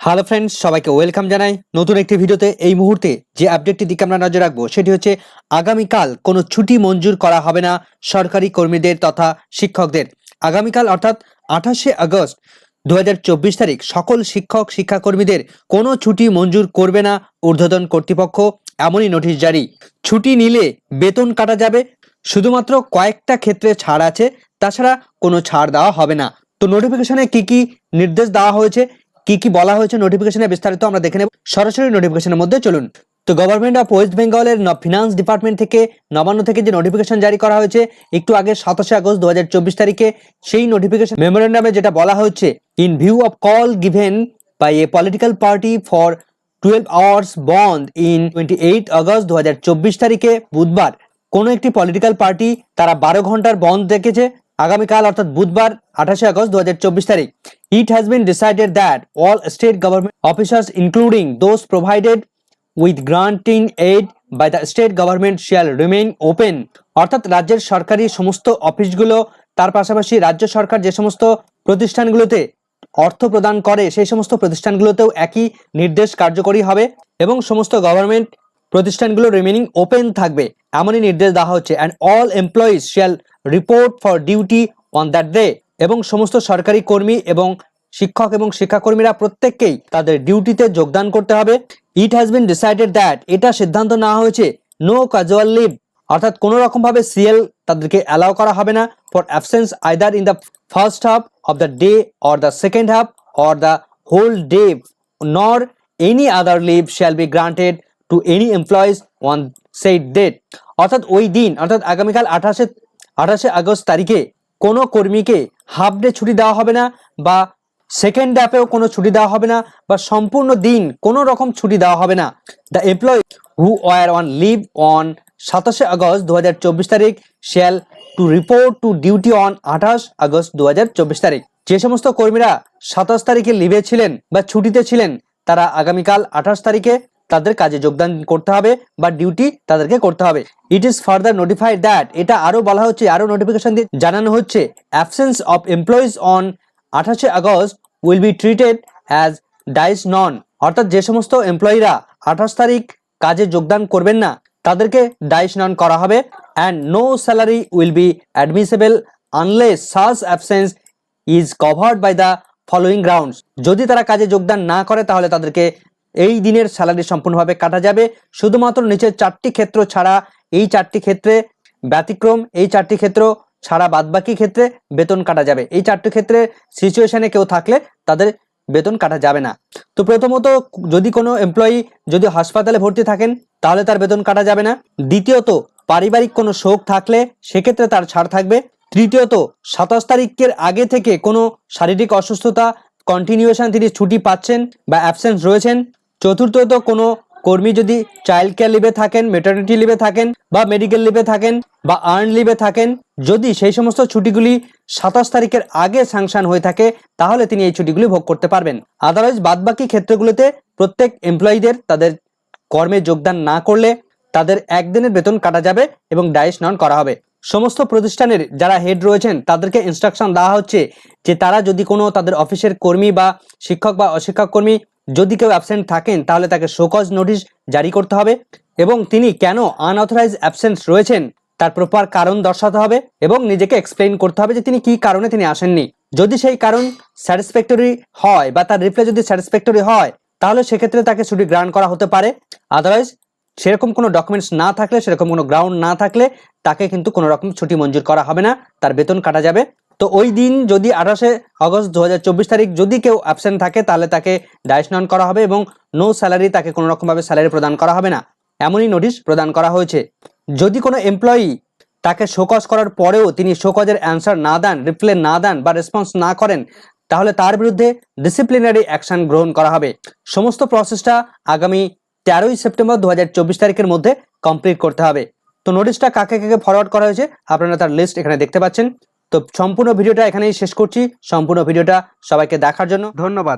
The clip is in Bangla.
হ্যালো ফ্রেন্ডস সবাইকে ওয়েলকাম জানাই নতুন একটি ভিডিওতে। এই মুহূর্তে যে আপডেটটি দিকে আমরা নজর রাখব, সেটি হচ্ছে আগামীকাল কোনো ছুটি মঞ্জুর করা হবে না সরকারি কর্মীদের তথা শিক্ষকদের। আগামীকাল অর্থাৎ আঠাশে আগস্ট দু হাজার চব্বিশ তারিখ সকল শিক্ষক, শিক্ষাকর্মীদের কোনো ছুটি মঞ্জুর করবে না ঊর্ধ্বতন কর্তৃপক্ষ, এমনই নোটিশ জারি। ছুটি নিলে বেতন কাটা যাবে, শুধুমাত্র কয়েকটা ক্ষেত্রে ছাড় আছে, তাছাড়া কোনো ছাড় দেওয়া হবে না। তো নোটিফিকেশনে কি কি নির্দেশ দেওয়া হয়েছে কি কি বলা হয়েছে নোটিফিকেশনে বিস্তারিত আমরা দেখে নেব। সরাসরি নোটিফিকেশনের মধ্যে চলুন। তো গভর্নমেন্ট অফ ওয়েস্ট বেঙ্গলের ফিনান্স ডিপার্টমেন্ট থেকে নবান্ন থেকে যে নোটিফিকেশন জারি করা হয়েছে, একটু আগে সাতাশে আগস্ট দু হাজার চব্বিশ তারিখে সেই নোটিফিকেশন মেমোরেন্ডামে যেটা বলা হচ্ছে in view of call given by a political party for twelve hours bandh in twenty eight August দু হাজার চব্বিশ তারিখে বুধবার, কোনো একটি পলিটিক্যাল পার্টি তারা বারো ঘণ্টার বন্ধ রেখেছে আগামীকাল অর্থাৎ বুধবার, আঠাশে আগস্ট দুহাজার চব্বিশ তারিখ। It has been decided that all state government officers including those provided with granting aid by the state government shall remain open অর্থাৎ রাজ্যের সরকারি সমস্ত অফিসগুলো, তার পাশাপাশি রাজ্য সরকার যে সমস্ত প্রতিষ্ঠানগুলোতে অর্থ প্রদান করে, সেই সমস্ত প্রতিষ্ঠানগুলোতেও একই নির্দেশ কার্যকরী হবে এবং সমস্ত গভর্নমেন্ট প্রতিষ্ঠানগুলো রিমেনিং ওপেন থাকবে। এমনই নির্দেশ দেওয়া হচ্ছে। And all employees shall report for duty on that day এবং সমস্ত সরকারি কর্মী এবং শিক্ষক এবং শিক্ষাকর্মীরা প্রত্যেককেই তাদের ডিউটিতে যোগদান করতে হবে। It has been decided that এটা সিদ্ধান্ত নেওয়া হয়েছে। নো ক্যাজুয়াল লিভ অর্থাৎ কোনো রকম ভাবে সিএল তাদেরকে অ্যালাউ করা হবে না for absence either in the first half of the day or the second half or the whole day nor any other leave shall be granted to any employees on সেই ডেট অর্থাৎ ওই দিন, অর্থাৎ আগামীকাল আঠাশে আঠাশে আগস্ট তারিখে কোনো কর্মীকে হাফ ডে ছুটি দেওয়া হবে না বা সেকেন্ড ড্যাপেও কোনো ছুটি দেওয়া হবে না বা সম্পূর্ণ দিন কোনো রকম ছুটি দেওয়া হবে না। The employee who were on leave on সাতাশে আগস্ট দু হাজার চব্বিশ তারিখ shall to report to duty on আঠাশ আগস্ট দু হাজার চব্বিশ তারিখ। যে সমস্ত কর্মীরা সাতাশ তারিখে লিভে ছিলেন বা ছুটিতে ছিলেন, তারা আগামীকাল আঠাশ তারিখে তাদের কাজে যোগদান করতে হবে বা ডিউটি তাদেরকে করতে হবে। It is further notified that এটা আরও বলা হচ্ছে, আরও নোটিফিকেশন দিয়ে জানানো হচ্ছে অ্যাবসেন্স অফ এমপ্লয়িজ অন আঠাশে August will be treated as dies non অর্থাৎ যে সমস্ত এমপ্লয়িরা আঠাশ তারিখ কাজে যোগদান করবেন না, তাদেরকে ডাইস নন করা হবে and no salary will be admissible unless such absence is covered by the following grounds যদি তারা কাজে যোগদান না করে তাহলে তাদেরকে এই দিনের স্যালারি সম্পূর্ণভাবে কাটা যাবে। শুধুমাত্র নিচের চারটি ক্ষেত্র ছাড়া এই চারটি ক্ষেত্রে ব্যতিক্রম, এই চারটি ক্ষেত্র ছাড়া বাদবাকি ক্ষেত্রে বেতন কাটা যাবে। এই চারটি ক্ষেত্রে সিচুয়েশনে কেউ থাকলে তাদের বেতন কাটা যাবে না। তো প্রথমত, যদি কোনো এমপ্লয়ি যদি হাসপাতালে ভর্তি থাকেন, তাহলে তার বেতন কাটা যাবে না। দ্বিতীয়ত, পারিবারিক কোনো শোক থাকলে সেক্ষেত্রে তার ছাড় থাকবে। তৃতীয়ত, সাতাশ তারিখের আগে থেকে কোনো শারীরিক অসুস্থতা কন্টিনিউয়েশন তিনি ছুটি পাচ্ছেন বা অ্যাবসেন্স রয়েছেন চতুর্থত কোনো কর্মী যদি চাইল্ড কেয়ার লিভে থাকেন মেটার্নিটি লিভে থাকেন, বা মেডিকেল লিভে থাকেন, বা আর্ন লিভে থাকেন, যদি সেই সমস্ত ছুটিগুলি সাতাশ তারিখের আগে স্যাংশন হয়ে থাকে, তাহলে তিনি এই ছুটিগুলি ভোগ করতে পারবেন। আদারওয়াইজ বাদবাকি ক্ষেত্রগুলোতে প্রত্যেক এমপ্লয়ীদের তাদের কর্মে যোগদান না করলে তাদের একদিনের বেতন কাটা যাবে এবং ডাইস নন করা হবে। সমস্ত প্রতিষ্ঠানের যারা হেড রয়েছেন, তাদেরকে ইনস্ট্রাকশন দেওয়া হচ্ছে যে তারা যদি কোনো তাদের অফিসের কর্মী বা শিক্ষক বা অশিক্ষক কর্মী যদি কেউ অ্যাবসেন্ট থাকেন, তাহলে তাকে শোকজ নোটিশ জারি করতে হবে এবং তিনি কেন আনঅথরাইজ অ্যাবসেন্ট রয়েছেন, তার প্রপার কারণ দর্শাতে হবে এবং নিজেকে এক্সপ্লেইন করতে হবে যে তিনি কি কারণে তিনি আসেননি। যদি সেই কারণ স্যাটিসফ্যাক্টরি হয় বা তার রিপ্লাই যদি স্যাটিসফ্যাক্টরি হয়, তাহলে সেক্ষেত্রে তাকে ছুটি গ্রান্ট করা হতে পারে। আদারওয়াইজ সেরকম কোনো ডকুমেন্টস না থাকলে, সেরকম কোনো গ্রাউন্ড না থাকলে তাকে কিন্তু কোনো রকম ছুটি মঞ্জুর করা হবে না। তার বেতন কাটা যাবে। তো ওই দিন যদি আঠাশে আগস্ট দু হাজার চব্বিশ তারিখ যদি কেউ অ্যাবসেন্ট থাকে, তাহলে তাকে ডাইস নন করা হবে এবং নো স্যালারি তাকে কোনো রকমভাবে স্যালারি প্রদান করা হবে না। এমনই নোটিশ প্রদান করা হয়েছে। যদি কোনো এমপ্লয়ি তাকে শোকজ করার পরেও তিনি শোকজের অ্যান্সার না দেন রিপ্লে না দেন বা রেসপন্স না করেন, তাহলে তার বিরুদ্ধে ডিসিপ্লিনারি অ্যাকশন গ্রহণ করা হবে। সমস্ত প্রসেসটা আগামী তেরোই সেপ্টেম্বর দু হাজার চব্বিশ তারিখের মধ্যে কমপ্লিট করতে হবে। তো নোটিশটা কাকে কাকে ফরওয়ার্ড করা হয়েছে আপনারা তার লিস্ট এখানে দেখতে পাচ্ছেন। তো সম্পূর্ণ ভিডিওটা এখানেই শেষ করছি। সম্পূর্ণ ভিডিওটা সবাইকে দেখার জন্য ধন্যবাদ।